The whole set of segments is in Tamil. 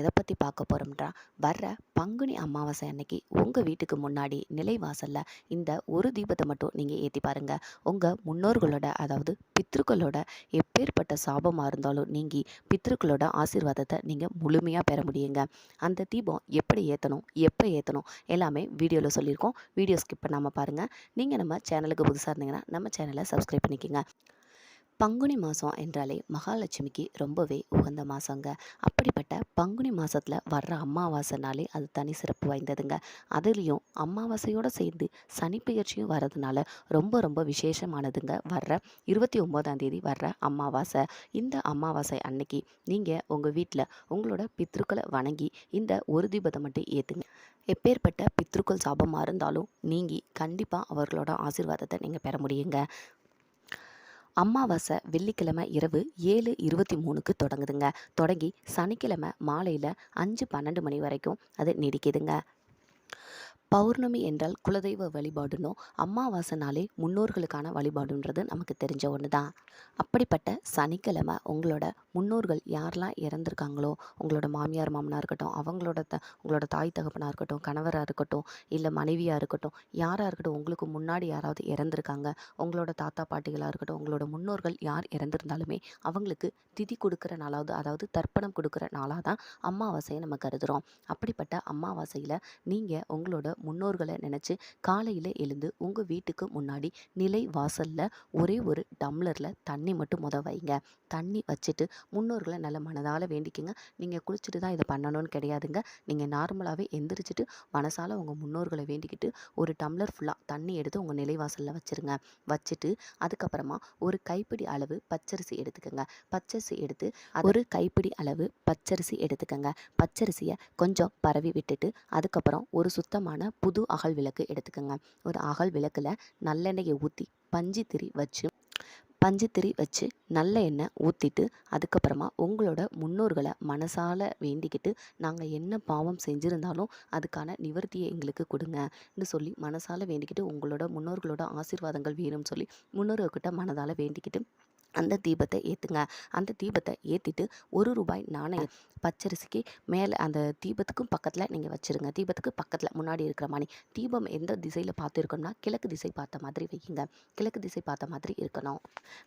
எதை பற்றி பார்க்க போகிறோம்ன்றா வர்ற பங்குனி அமாவாசை அன்னைக்கு உங்கள் வீட்டுக்கு முன்னாடி நிலைவாசலில் இந்த ஒரு தீபத்தை மட்டும் நீங்கள் ஏற்றி பாருங்கள் உங்கள் முன்னோர்களோட அதாவது பித்ருக்களோட எப்பேற்பட்ட சாபமாக இருந்தாலும் நீங்கி பித்ருக்களோட ஆசீர்வாதத்தை நீங்கள் முழுமையாக பெற முடியுங்க. அந்த தீபம் எப்படி ஏற்றணும் எப்போ ஏற்றணும் எல்லாமே வீடியோவில் சொல்லியிருக்கோம். வீடியோ ஸ்கிப் பண்ணாமல் பாருங்கள் நீங்கள் நம்ம சேனலுக்கு புதுசாக இருந்தீங்கன்னா நம்ம சேனலை சப்ஸ்கிரைப் பண்ணிக்கோங்க. பங்குனி மாதம் என்றாலே மகாலட்சுமிக்கு ரொம்பவே உகந்த மாதங்க அப்படிப்பட்ட பங்குனி மாதத்தில் வர்ற அமாவாசைனாலே அது தனி சிறப்பு வாய்ந்ததுங்க. அதுலேயும் அமாவாசையோடு சேர்ந்து சனி பெயர்ச்சியும் வர்றதுனால ரொம்ப ரொம்ப விசேஷமானதுங்க வர்ற இருபத்தி ஒம்போதாம் தேதி வர்ற அமாவாசை. இந்த அமாவாசை அன்னைக்கு நீங்கள் உங்கள் வீட்டில் உங்களோட பித்ருக்களை வணங்கி இந்த ஒரு தீபத்தை மட்டும் ஏற்றுங்க எப்பேற்பட்ட பித்ருக்கள் சாபமாக இருந்தாலும் நீங்கி கண்டிப்பாக அவர்களோட ஆசீர்வாதத்தை நீங்கள் பெற முடியுங்க. அமாவாசை வெள்ளிக்கிழமை இரவு ஏழு இருபத்தி மூணுக்கு தொடங்குதுங்க. தொடங்கி சனிக்கிழமை மாலையில் அஞ்சு பன்னெண்டு மணி வரைக்கும் அது நீடிக்குதுங்க. பௌர்ணமி என்றால் குலதெய்வ வழிபாடுனோ அம்மாவாசைனாலே முன்னோர்களுக்கான வழிபாடுன்றது நமக்கு தெரிஞ்ச ஒன்று தான் அப்படிப்பட்ட சனிக்கிழமை உங்களோட முன்னோர்கள் யாரெல்லாம் இறந்துருக்காங்களோ உங்களோட மாமியார் மாமனாக இருக்கட்டும் அவங்களோட த உங்களோட தாய் தகப்பனாக இருக்கட்டும் கணவராக இருக்கட்டும் இல்லை மனைவியாக இருக்கட்டும் யாராக இருக்கட்டும் உங்களுக்கு முன்னாடி யாராவது இறந்துருக்காங்க உங்களோட தாத்தா பாட்டிகளாக இருக்கட்டும் உங்களோட முன்னோர்கள் யார் இறந்துருந்தாலுமே அவங்களுக்கு திதி கொடுக்குற நாளாவது அதாவது தர்ப்பணம் கொடுக்குற நாளாக தான் அம்மாவாசையை நம்ம கருதுகிறோம் அப்படிப்பட்ட அம்மாவாசையில் நீங்கள் உங்களோட முன்னோர்களை நினச்சி காலையில் எழுந்து உங்கள் வீட்டுக்கு முன்னாடி நிலை வாசலில் ஒரே ஒரு டம்ளரில் தண்ணி மட்டும் முத வைங்க. தண்ணி வச்சுட்டு முன்னோர்களை நல்ல மனதால் வேண்டிக்குங்க. நீங்கள் குளிச்சுட்டு தான் இதை பண்ணணும்னு கிடையாதுங்க. நீங்கள் நார்மலாகவே எந்திரிச்சிட்டு மனசால் உங்கள் முன்னோர்களை வேண்டிக்கிட்டு ஒரு டம்ளர் ஃபுல்லாக தண்ணி எடுத்து உங்கள் நிலைவாசலில் வச்சுருங்க. வச்சுட்டு அதுக்கப்புறமா ஒரு கைப்பிடி அளவு பச்சரிசி எடுத்துக்கோங்க. பச்சரிசி எடுத்து ஒரு கைப்பிடி அளவு பச்சரிசி எடுத்துக்கோங்க. பச்சரிசியை கொஞ்சம் பரவி விட்டுட்டு அதுக்கப்புறம் ஒரு சுத்தமான புது அகல் விளக்கு எடுத்துக்கோங்க. ஒரு அகல் விளக்கில் நல்லெண்ணெயை ஊற்றி பஞ்சு திரி வச்சு பஞ்சு திரி வச்சு நல்ல எண்ணெய் ஊற்றிட்டு அதுக்கப்புறமா உங்களோட முன்னோர்களை மனசால் வேண்டிக்கிட்டு நாங்கள் என்ன பாவம் செஞ்சுருந்தாலும் அதுக்கான நிவர்த்தியை எங்களுக்கு கொடுங்கன்னு சொல்லி மனசால் வேண்டிக்கிட்டு உங்களோட முன்னோர்களோட ஆசீர்வாதங்கள் வேணும்னு சொல்லி முன்னோர்கிட்ட மனதால் வேண்டிக்கிட்டு அந்த தீபத்தை ஏற்றுங்க அந்த தீபத்தை ஏற்றிட்டு ஒரு ரூபாய் நாணயம் பச்சரிசிக்கு மேலே அந்த தீபத்துக்கும் பக்கத்தில் நீங்கள் வச்சுருங்க. தீபத்துக்கு பக்கத்தில் முன்னாடி இருக்கிற மாதிரி தீபம் எந்த திசையில் பார்த்து இருக்கணும்னா கிழக்கு திசை பார்த்த மாதிரி வையுங்க. கிழக்கு திசை பார்த்த மாதிரி இருக்கணும்.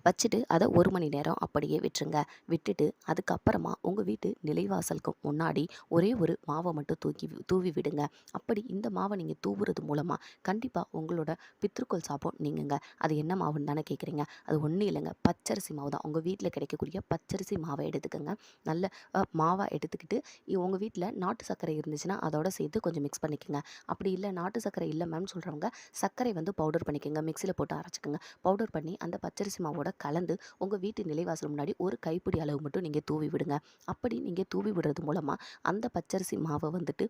வச்சுட்டு அதை ஒரு மணி நேரம் அப்படியே விட்டுருங்க. விட்டுட்டு அதுக்கப்புறமா உங்கள் வீட்டு நிலைவாசலுக்கு முன்னாடி ஒரே ஒரு மாவை மட்டும் தூக்கி தூவி விடுங்க. அப்படி இந்த மாவை நீங்கள் தூவுறது மூலமாக கண்டிப்பாக உங்களோட பித்ருக்கள் சாப்பம் நீங்குங்க. அது என்ன மாவுன்னு தானே கேட்குறீங்க அது ஒன்றும் இல்லைங்க. பச்சரிசி மாவு தான். உங்கள் வீட்டில் கிடைக்கக்கூடிய பச்சரிசி மாவை எடுத்துக்கோங்க. நல்ல மாவை எடுத்துக்கிட்டு உங்கள் வீட்டில் நாட்டு சர்க்கரை இருந்துச்சுன்னா அதோட சேர்த்து கொஞ்சம் மிக்ஸ் பண்ணிக்கோங்க. அப்படி இல்லை நாட்டு சர்க்கரை இல்லை மேம் சொல்கிறவங்க சர்க்கரை வந்து பவுடர் பண்ணிக்கோங்க. மிக்சியில் போட்டு அரைச்சிக்கோங்க. பவுடர் பண்ணி அந்த பச்சரிசி மாவோட கலந்து உங்கள் வீட்டு நிலைவாசல் முன்னாடி ஒரு கைப்பிடி அளவு மட்டும் நீங்கள் தூவி விடுங்க. அப்படி நீங்கள் தூவி விடுறது மூலமாக அந்த பச்சரிசி மாவை வந்துட்டு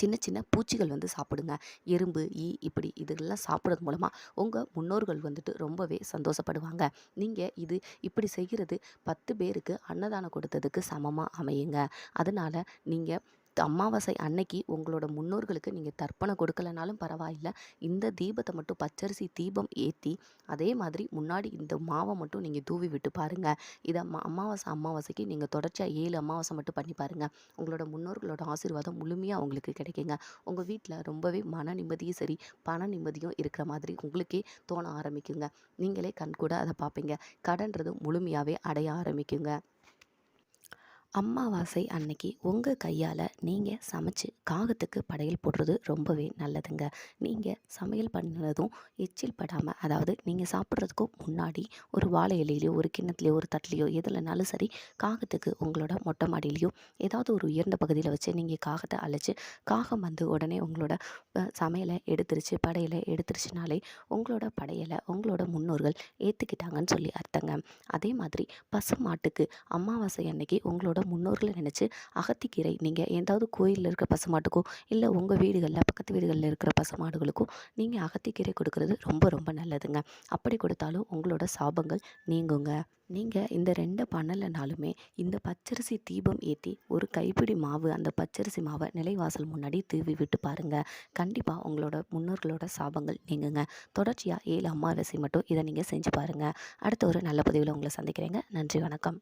சின்ன சின்ன பூச்சிகள் வந்து சாப்பிடுங்க. எறும்பு ஈ இப்படி இதெல்லாம் சாப்பிட்றது மூலமாக உங்கள் முன்னோர்கள் வந்துட்டு ரொம்பவே சந்தோஷப்படுவாங்க. நீங்கள் இது இப்படி செய்கிறது பத்து பேருக்கு அன்னதானம் கொடுத்ததுக்கு சமமாக அமையுங்க. அதனால் நீங்கள் அமாவாசை அன்னைக்கு உங்களோட முன்னோர்களுக்கு நீங்கள் தர்ப்பணம் கொடுக்கலனாலும் பரவாயில்ல. இந்த தீபத்தை மட்டும் பச்சரிசி தீபம் ஏற்றி அதே மாதிரி முன்னாடி இந்த மாவை மட்டும் நீங்கள் தூவி விட்டு பாருங்கள் இதை அமாவாசை அமாவாசைக்கு நீங்கள் தொடர்ச்சியாக ஏழு அமாவாசை மட்டும் பண்ணி பாருங்கள் உங்களோட முன்னோர்களோட ஆசீர்வாதம் முழுமையாக உங்களுக்கு கிடைக்குங்க. உங்கள் வீட்டில் ரொம்பவே மன நிம்மதியும் சரி பண நிம்மதியும் இருக்கிற மாதிரி உங்களுக்கே தோண ஆரம்பிக்குங்க. நீங்களே கண் கூட அதை பார்ப்பீங்க கடன்றது முழுமையாகவே அடைய ஆரம்பிக்குங்க. அம்மாவாசை அன்னைக்கு உங்கள் கையால் நீங்கள் சமைச்சு காகத்துக்கு படையல் போடுறது ரொம்பவே நல்லதுங்க. நீங்கள் சமையல் பண்ணதும் எச்சில் படாமல் அதாவது நீங்கள் சாப்பிட்றதுக்கும் முன்னாடி ஒரு வாழை இலையிலையோ ஒரு கிண்ணத்துலையோ ஒரு தட்டிலையோ எதுலனாலும் சரி காகத்துக்கு உங்களோட மொட்டை மாடியிலையோ ஏதாவது ஒரு உயர்ந்த பகுதியில் வச்சு நீங்கள் காகத்தை அழைச்சி காகம் வந்து உடனே உங்களோட சமையலை எடுத்துருச்சு படையலை எடுத்துருச்சுனாலே உங்களோட படையலை உங்களோட முன்னோர்கள் ஏற்றுக்கிட்டாங்கன்னு சொல்லி அர்த்தங்க. அதே மாதிரி பசு மாட்டுக்கு அமாவாசை அன்னைக்கு உங்களோட முன்னோர்களை நினச்சி அகத்திக்கீரை நீங்கள் ஏதாவது கோயிலில் இருக்கிற பசுமாட்டுக்கோ இல்லை உங்கள் வீடுகளில் பக்கத்து வீடுகளில் இருக்கிற பசுமாடுகளுக்கும் நீங்கள் அகத்திக்கீரை கொடுக்கறது ரொம்ப ரொம்ப நல்லதுங்க. அப்படி கொடுத்தாலும் உங்களோட சாபங்கள் நீங்குங்க. நீங்கள் இந்த ரெண்டு பண்ணலைனாலுமே இந்த பச்சரிசி தீபம் ஏற்றி ஒரு கைப்பிடி மாவு அந்த பச்சரிசி மாவை நிலைவாசல் முன்னாடி தூவி விட்டு பாருங்கள் கண்டிப்பாக உங்களோட முன்னோர்களோட சாபங்கள் நீங்குங்க. தொடர்ச்சியாக ஏழு அமாவாசை மட்டும் இதை நீங்கள் செஞ்சு பாருங்கள் அடுத்த ஒரு நல்ல பதிவில் உங்களை சந்திக்கிறேங்க. நன்றி வணக்கம்.